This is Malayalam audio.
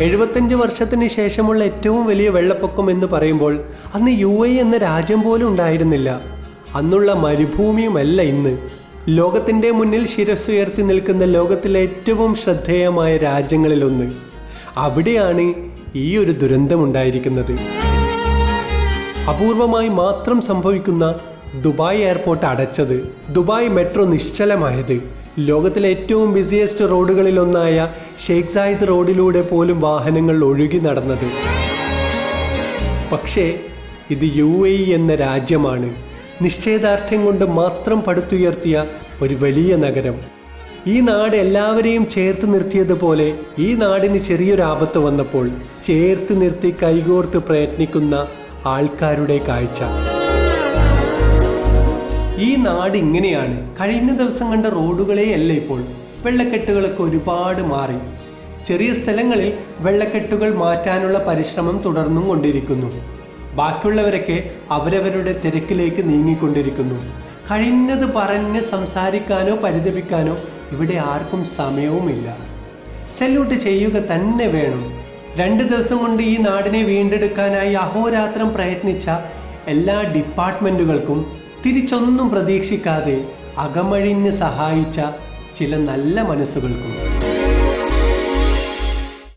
എഴുപത്തഞ്ച് വർഷത്തിന് ശേഷമുള്ള ഏറ്റവും വലിയ വെള്ളപ്പൊക്കം എന്ന് പറയുമ്പോൾ അന്ന് യു എ എന്ന രാജ്യം പോലും ഉണ്ടായിരുന്നില്ല. അന്നുള്ള മരുഭൂമിയുമല്ല ഇന്ന്. ലോകത്തിന്റെ മുന്നിൽ ശിരസ്സുയർത്തി നിൽക്കുന്ന ലോകത്തിലെ ഏറ്റവും ശ്രദ്ധേയമായ രാജ്യങ്ങളിലൊന്ന് അവിടെയാണ് ഈ ഒരു ദുരന്തമുണ്ടായിരിക്കുന്നത് അപൂർവമായി മാത്രം സംഭവിക്കുന്ന ദുബായ് എയർപോർട്ട് അടച്ചത് ദുബായ് മെട്രോ നിശ്ചലമായത്. ലോകത്തിലെ ഏറ്റവും ബിസിയസ്റ്റ് റോഡുകളിലൊന്നായ ഷെയ്ഖ് സായിദ് റോഡിലൂടെ പോലും വാഹനങ്ങൾ ഒഴുകി നടന്നത്. പക്ഷേ ഇത് യു എ എന്ന രാജ്യമാണ്. നിശ്ചയദാർഢ്യം കൊണ്ട് മാത്രം പടുത്തുയർത്തിയ ഒരു വലിയ നഗരം. ഈ നാട് എല്ലാവരെയും ചേർത്ത് നിർത്തിയതുപോലെ ഈ നാടിന് ചെറിയൊരു ആപത്ത് വന്നപ്പോൾ ചേർത്ത് നിർത്തി കൈകോർത്ത് പ്രയത്നിക്കുന്ന ആൾക്കാരുടെ കാഴ്ച. ഈ നാട് ഇങ്ങനെയാണ്. കഴിഞ്ഞ ദിവസം കണ്ട റോഡുകളെ അല്ല ഇപ്പോൾ. വെള്ളക്കെട്ടുകളൊക്കെ ഒരുപാട് മാറി. ചെറിയ സ്ഥലങ്ങളിൽ വെള്ളക്കെട്ടുകൾ മാറ്റാനുള്ള പരിശ്രമം തുടർന്നും കൊണ്ടിരിക്കുന്നു. ബാക്കിയുള്ളവരൊക്കെ അവരവരുടെ തിരക്കിലേക്ക് നീങ്ങിക്കൊണ്ടിരിക്കുന്നു. കഴിഞ്ഞത് പറഞ്ഞ് സംസാരിക്കാനോ പരിതപിക്കാനോ ഇവിടെ ആർക്കും സമയവുമില്ല. സെല്യൂട്ട് ചെയ്യുക തന്നെ വേണം. രണ്ട് ദിവസം കൊണ്ട് ഈ നാടിനെ വീണ്ടെടുക്കാനായി അഹോരാത്രം പ്രയത്നിച്ച എല്ലാ ഡിപ്പാർട്ട്മെന്റുകൾക്കും തിരിച്ചൊന്നും പ്രതീക്ഷിക്കാതെ അകമഴിഞ്ഞ് സഹായിച്ച ചില നല്ല മനസ്സുകൾക്കും